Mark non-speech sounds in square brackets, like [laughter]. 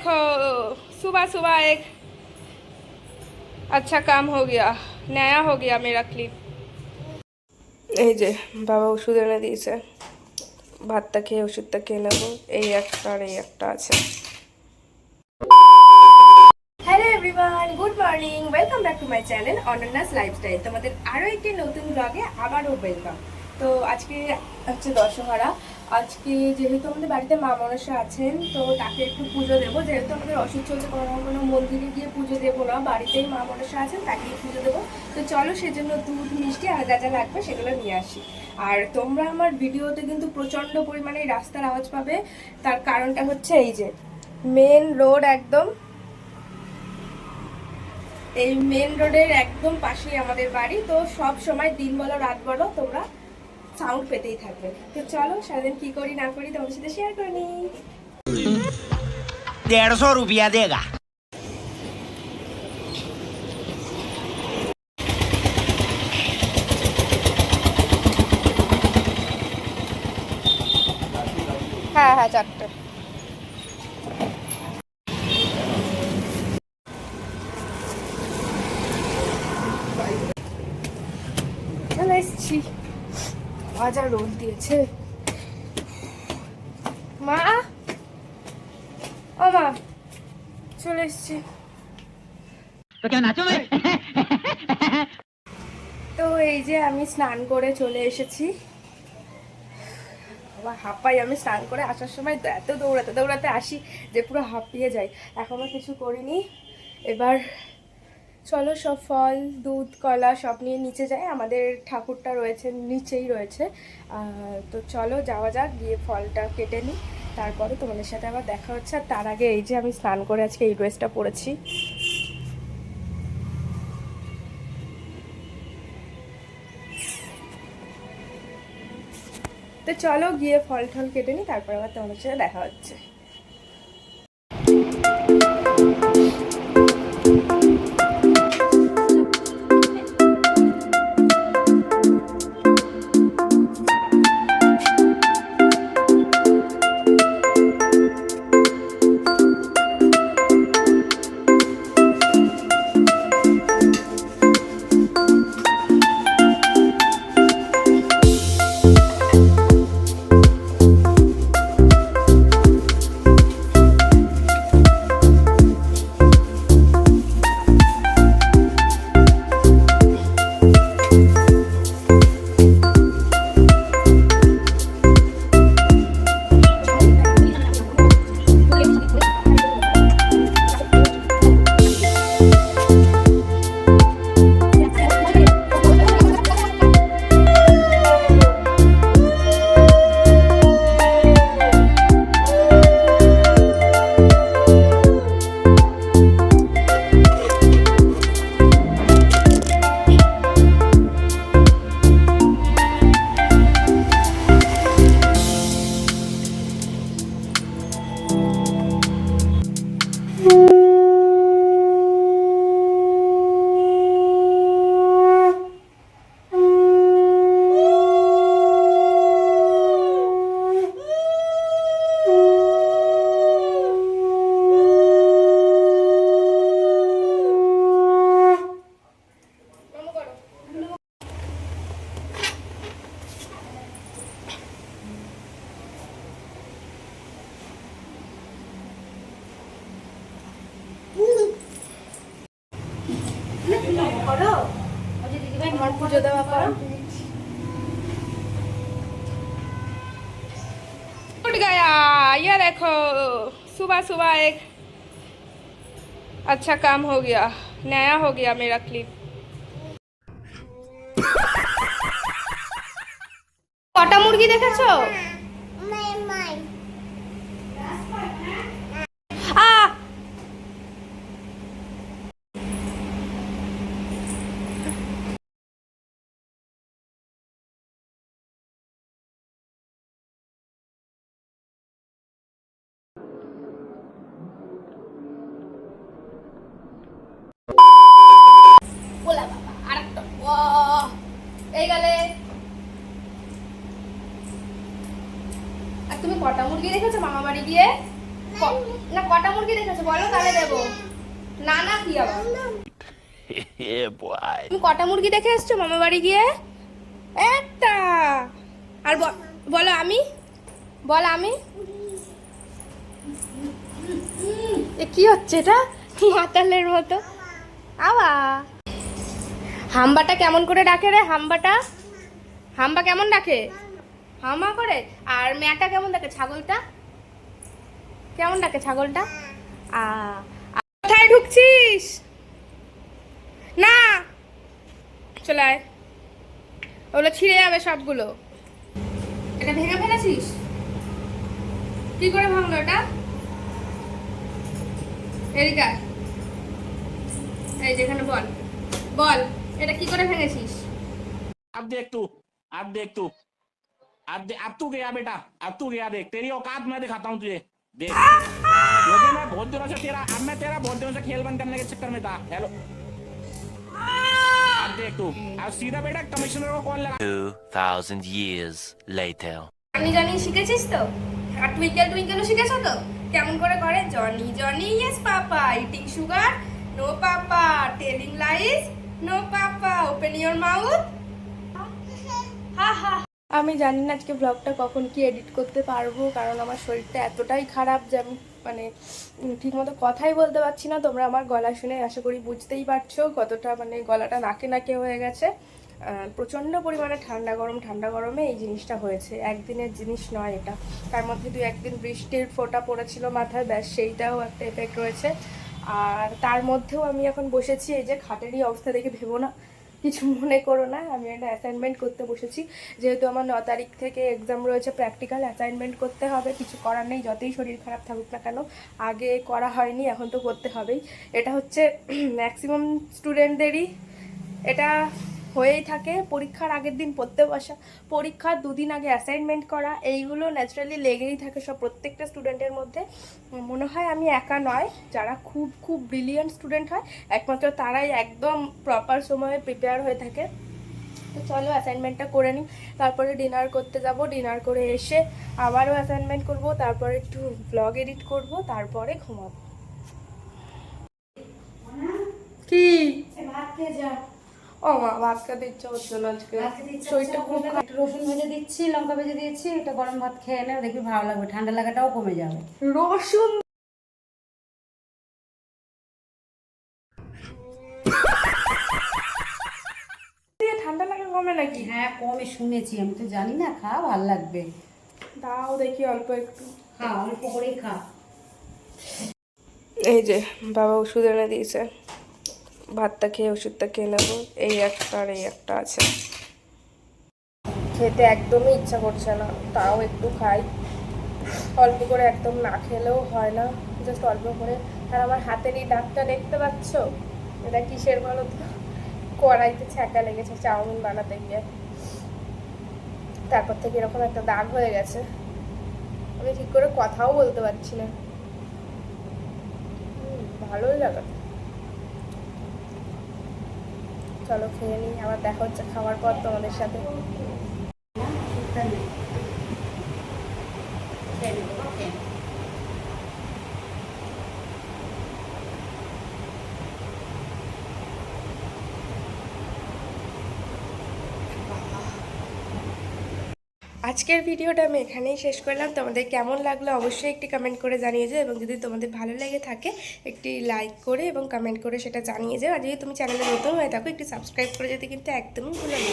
देखो सुबह सुबह एक अच्छा काम हो गया नया हो गया मेरा क्लिप এই যে বাবা ওষুধ এনে দিয়েছে ভাতটা খেয়ে ওষুধটা খেয়ে নেবো এই একটা আর এই একটা আছে hello everyone good morning welcome back to my channel Ananya's lifestyle তোমাদের আরও একটি নতুন ব্লগে আবারও ওয়েলকাম তো আজকে হচ্ছে দশহরা আজকে যেহেতু আমাদের বাড়িতে মা মনসা আছেন, তো তাকে একটু পুজো দেবো। যেহেতু আমাদের অসুখ চলছে, কোনো কোনো মন্দিরে গিয়ে পুজো দেবো না, বাড়িতেই মা মনসা আছেন, তাকেই পুজো দেবো। তো চলো সেজন্য দুধ, মিষ্টি আর যা যা লাগবে সেগুলো নিয়ে আসি। আর তোমরা আমার ভিডিওতে কিন্তু প্রচণ্ড পরিমাণে রাস্তার আওয়াজ পাবে। তার কারণটা হচ্ছে এই যে মেন রোড একদম, এই মেন রোডের একদম পাশেই আমাদের বাড়ি। তো সব সময় দিন বলো রাত বলো তোমরা সাউন্ড পেতেই থাকবে। তো চলো সারাদিন কি করি না করি তোমাদের সাথে শেয়ার করে নিই। দেড়শো রুপিয়া দেগা। হ্যাঁ হ্যাঁ চারটে। বাবা যা রোদ দিয়েছে। মা? ও মা চলে এসছি। তো এই। যে আমি স্নান করে চলে এসেছি। বাবা হাঁপাই আমি স্নান করে আসার সময় এত দৌড়াতে দৌড়াতে আসি যে পুরো হাঁপিয়ে যাই। এখনও কিছু করিনি। এবার চলো সব ফল, দুধ, কলা সব নিয়ে নিচে যাই। আমাদের ঠাকুরটা রয়েছে, নিচেই রয়েছে। তো চলো যাওয়া যাক, গিয়ে ফলটা কেটে নিই। তারপরে তোমাদের সাথে আবার দেখা হচ্ছে। আর তার আগে এই যে আমি স্নান করে আজকে এই ড্রেসটা পরেছি। তো চলো গিয়ে ফল টল কেটে নিই, তারপর আবার তোমাদের সাথে দেখা হচ্ছে। আমার পুজো দেওয়া পর उठ गया ये देखो सुबह सुबह एक अच्छा काम हो गया नया हो गया मेरा क्लिप কটা মুরগি দেখেছো এই গেলে তুমি কটা মুরগি দেখেছ মামা বাড়ি গিয়ে? না কটা মুরগি দেখেছ? বলো তাহলে দেবো। না না কি আবার? [laughs] তুমি কটা মুরগি দেখে এসছো মামা বাড়ি গিয়ে? একটা। আর বলো আমি? বল আমি? এ কি হচ্ছে এটা? মাতালের মতো। হাম্বাটা কেমন করে ডাকে রে, হাম্বাটা? হাম্বা কেমন ডাকে? হামা করে? আর মেয়াটা কেমন ডাকে, ছাগলটা? কেমন ডাকে ছাগলটা? আ কোথায় ঢুকছিস? না। চলে আয়। ওগুলো ছিঁড়ে যাবে সবগুলো। এটা ভেঙে ফেলেছিস? কি করে ভাঙলো এটা এদিকে এই যেখানে বল। বল। এটা কি করে ভেঙেছিস अब देख तू अब देख तू अब दे, अब तू गया बेटा अब तू गया देख तेरी औकात मैं दिखाता हूँ तुझे देख क्योंकि मैं बहुत दिनों से तेरा अब मैं तेरा बहुत दिनों से खेल बंद करने के चक्कर में था हेलो अब देख तू अब सीधा बेटा कमिश्नर को कॉल लगा 2,000 years later. জানি জানি শিখেছিস তো আর টুইঙ্কেল টুইঙ্কেলও শিখেছো তো কেমন করে করে Johnny Johnny yes papa eating sugar no papa telling lies no papa open your mouth আমি জানি না আজকে ব্লগটা কখন কি এডিট করতে পারব, কারণ আমার শরীরটা এতটাই খারাপ যে আমি মানে ঠিকমতো কথাই বলতে পারছি না। তোমরা আমার গলা শুনে আশা করি বুঝতেই পারছ কতটা মানে গলাটা নাকে নাকে হয়ে গেছে। প্রচণ্ড পরিমাণে ঠান্ডা গরম, ঠান্ডা গরমে এই জিনিসটা হয়েছে। একদিনের জিনিস নয় এটা। তার মধ্যে দু একদিন বৃষ্টির ফোঁটা পড়েছিল মাথায়, ব্যাস সেইটাও একটা এফেক্ট রয়েছে। আর তার মধ্যেও আমি এখন বসেছি, এই যে খাটেরই অবস্থা দেখে ভেবো না, কিছু মনে করো না, আমি একটা অ্যাসাইনমেন্ট করতে বসেছি। যেহেতু আমার ন তারিখ থেকে এক্সাম রয়েছে প্র্যাকটিক্যাল অ্যাসাইনমেন্ট করতে হবে, কিছু করার নেই, যতই শরীর খারাপ থাকুক না কেন, আগে করা হয়নি, এখন তো করতে হবেই। এটা হচ্ছে [clears throat] ম্যাক্সিমাম স্টুডেন্টদেরই এটা হয়েই থাকে। পরীক্ষার আগের দিন পড়তে বসা পরীক্ষার দুদিন আগে অ্যাসাইনমেন্ট করা এইগুলো ন্যাচারালি লেগেই থাকে সব প্রত্যেকটা স্টুডেন্টের মধ্যে। মনে হয় আমি একা নয় যারা খুব খুব ব্রিলিয়েন্ট স্টুডেন্ট হয় একমাত্র তারাই একদম প্রপার সময়ে প্রিপেয়ার হয়ে থাকে। তো চলো অ্যাসাইনমেন্টটা করে নিই তারপরে ডিনার করতে যাব। ডিনার করে এসে আবারও অ্যাসাইনমেন্ট করব তারপরে একটু ব্লগ এডিট করব তারপরে ঘুমাবো। কি? ভাত খেয়ে যা। ও মা ভাত খেতে ইচ্ছা হচ্ছে না আজকে। ভাত খেতে ইচ্ছা শরীরটা খুব রসুন ভেজে দিচ্ছি লঙ্কা ভেজে দিয়েছি এটা গরম ভাত খেয়ে নে দেখবি ভালো লাগবে। ঠান্ডা লাগাটাও কমে যাবে। রসুন। ঠান্ডা লাগে কমে নাকি? হ্যাঁ কমে শুনেছি আমি তো জানি না খা ভালো লাগবে। দাও দেখি অল্প একটু। খা অল্প করেই খা। এই যে বাবা ওষুধ এনে দিয়েছে। ভাতটা খেয়ে, ওষুধটা খেয়ে নেব। এই একটা আর এই একটা আছে। খেতে একদমই ইচ্ছা করছে না, তাও একটু খাই। অল্প করে একদম না খেলেও হয় না জাস্ট অল্প করে। আর আমার হাতের এই দাগটা দেখতে পাচ্ছ? এটা কিসের বলো তো? কড়াইতে ছ্যাঁকা লেগেছে চাউমিন বানাতে গিয়ে। তারপর থেকে এরকম একটা দাগ হয়ে গেছে। আমি ঠিক করে কথাও বলতে পারছি না। ভালোই লাগে চলো খেয়ে নিই আবার দেখা হচ্ছে খাওয়ার পর তোমাদের সাথে ঠিকঠাক নেই খেয়ে নেব, ওকে। আজকের ভিডিওটা আমি এখানেই শেষ করলাম। তোমাদের কেমন লাগল অবশ্যই একটি কমেন্ট করে জানিয়ে যাও এবং যদি তোমাদের ভালো লেগে থাকে, একটি লাইক করে এবং কমেন্ট করে সেটা জানিয়ে যাও। আর যদি তুমি চ্যানেলে নতুন হয়ে থাকো, একটি সাবস্ক্রাইব করে যেতে কিন্তু একদমই ভুলো না।